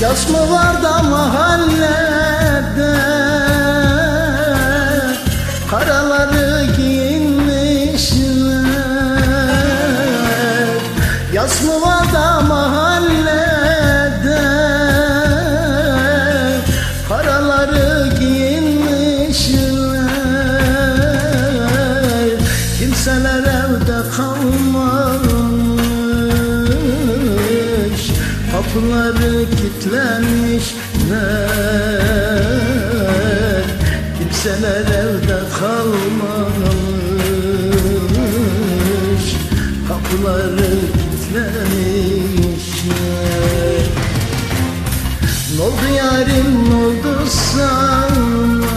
Yas mı var da mahallede? Karaları giyinmişler. Yas mı var da mahallede? Karaları giyinmişler Kapıları kilitlenmişler Kimseler evde kalmamış. Kapıları kilitlenmişler Ne oldu yarim ne oldu sana?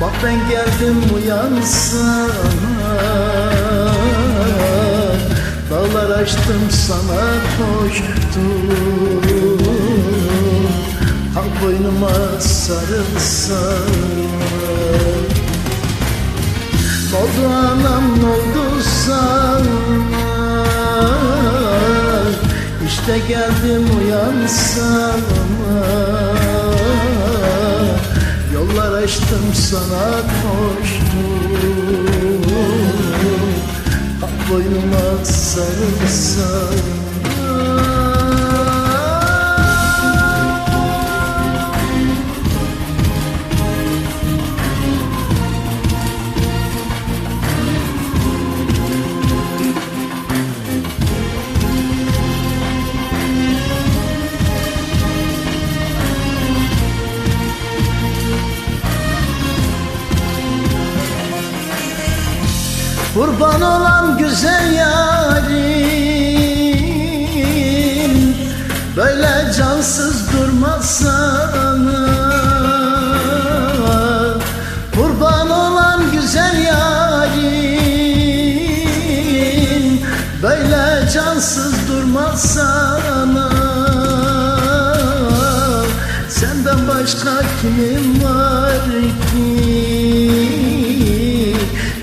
Bak ben geldim uyansana açtım sana koştum. Kalk boynuma sarılsana Ne oldu anam oldu sana. İşte geldim uyansana Yollar açtım sana koştum Kalk boynuma sarılsana Kurban olan güzel Böyle cansız durmasana Senden başka kimim var ki?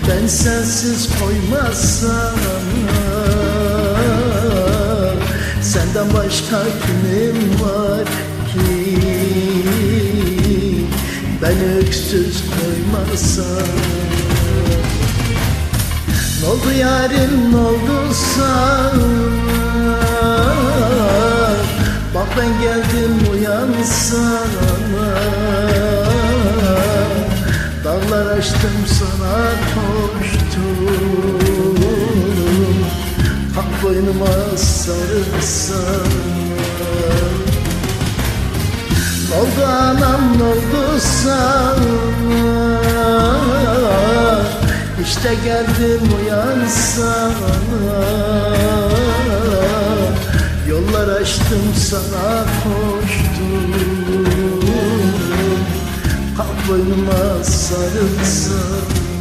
Ben sensiz koymazsam Senden başka kimim var ki? Ben öksüz koymazsam Ne oldu yarim ne oldu sana Bak ben geldim uyansana. Dağlar açtım sana koştum. Hak boynuma sarılsan Ne oldu anam ne oldu sana İşte geldim uyansana Yollar açtım sana koştum. Kalk boynuma sarılsın